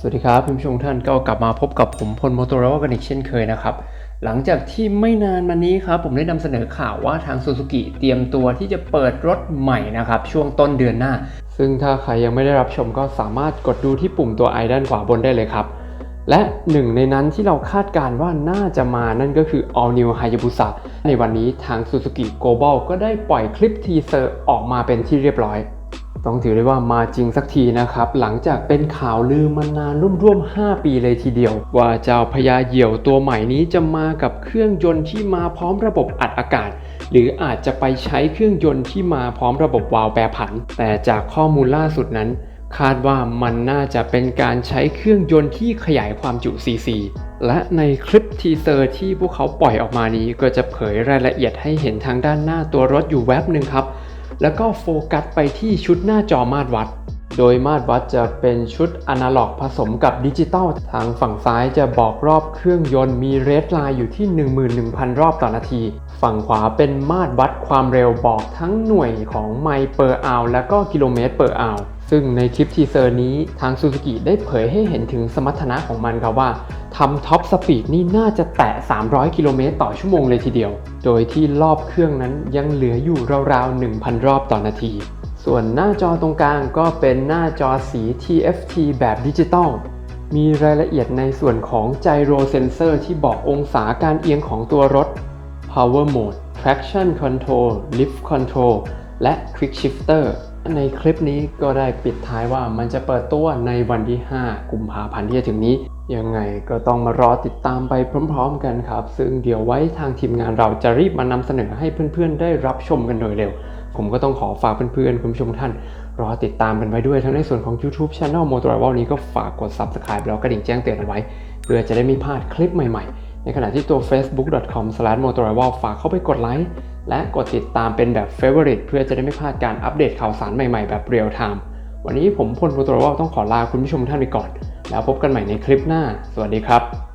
สวัสดีครับคุณผู้ชมท่านก็กลับมาพบกับผมพลโมโตโรกันอีกเช่นเคยนะครับ หลังจากที่ไม่นานมานี้ครับผมได้นำเสนอข่าวว่าทางซูซูกิเตรียมตัวที่จะเปิดรถใหม่นะครับช่วงต้นเดือนหน้า ซึ่งถ้าใครยังไม่ได้รับชมก็สามารถกดดูที่ปุ่มตัวไอด้านขวาบนได้เลยครับ และหนึ่งในนั้นที่เราคาดการณ์ว่าน่าจะมานั่นก็คือ All New Hayabusa ในวันนี้ทาง Suzuki Global ก็ได้ปล่อยคลิปทีเซอร์ออกมาเป็นที่เรียบร้อย ต้องถือได้ว่ามาจริงสักทีนะครับ หลังจากเป็นข่าวลือมานานร่วมๆ 5 ปีเลยทีเดียว ว่าเจ้าพญาเหยี่ยวตัวใหม่นี้จะมากับเครื่องยนต์ที่มาพร้อมระบบอัดอากาศ หรืออาจจะไปใช้เครื่องยนต์ที่มาพร้อมระบบวาล์วแปรผัน แต่จากข้อมูลล่าสุดนั้น คาดว่ามันน่าจะเป็นการใช้เครื่องยนต์ที่ขยายความจุ CC และในคลิปทีเซอร์ที่พวกเขาปล่อยออกมานี้ก็จะเผยรายละเอียดให้เห็นทางด้านหน้าตัวรถอยู่แวบหนึ่งครับ แล้วก็โฟกัสไปที่ชุดหน้าจอมาตรวัด โดยมาตรวัดจะเป็นชุดอนาล็อกผสมกับดิจิตอลทางฝั่งซ้ายจะบอกรอบเครื่องยนต์มีเรทไลน์อยู่ที่ 11,000 รอบต่อนาที ฝั่งขวาเป็นมาตรวัดความเร็วบอกทั้งหน่วยของไมล์เปอร์อาวและก็กิโลเมตรเปอร์อาวซึ่งในคลิปทีเซอร์นี้ทางซูซูกิได้เผยให้เห็นถึงสมรรถนะของมันครับว่า ทำท็อปสปีดนี่น่าจะแตะ 300 กิโลเมตรต่อชั่วโมงเลยทีเดียว โดยที่รอบเครื่องนั้นยังเหลืออยู่ราวๆ 1,000 รอบต่อนาที ส่วนหน้าจอตรงกลางก็เป็นหน้าจอสี TFT แบบดิจิตอล มีรายละเอียดในส่วนของ Gyro Sensor ที่บอกองศาการเอียงของตัวรถ Power Mode Traction Control Lift Control และ Quick Shifter ในคลิปนี้ก็ได้ปิดท้ายว่ามันจะเปิดตัวในวันที่ 5 กุมภาพันธ์ที่จะถึงนี้ ยังไงก็ต้องมารอติดตามไปพร้อมๆกันครับ ซึ่งเดี๋ยวไว้ทางทีมงานเราจะรีบมานำเสนอให้เพื่อนๆ ได้รับชมกันโดยเร็ว ผมก็ต้องขอฝากเพื่อนๆ คุณผู้ชมท่าน รอติดตามกันไว้ด้วยทั้งในส่วนของ YouTube Channel m o t o r i v a l นี้ก็ฝากกด Subscribe แล้วกระดิ่งแจ้งเตือนเอาไว้ เพื่อจะได้ไม่พลาดคลิปใหม่ๆ ในขณะที่ตัว facebook.com/motorival ฝากเข้าไปกดไลค์ และกดติดตามเป็นแบบ Favorite เพื่อจะได้ไม่พลาดการอัปเดตข่าวสารใหม่ๆ แบบเรียลไทม์วันนี้ผมพลโมโตรวลต้องขอลาคุณผู้ชมท่านไปก่อน แล้วพบกันใหม่ในคลิปหน้า สวัสดีครับ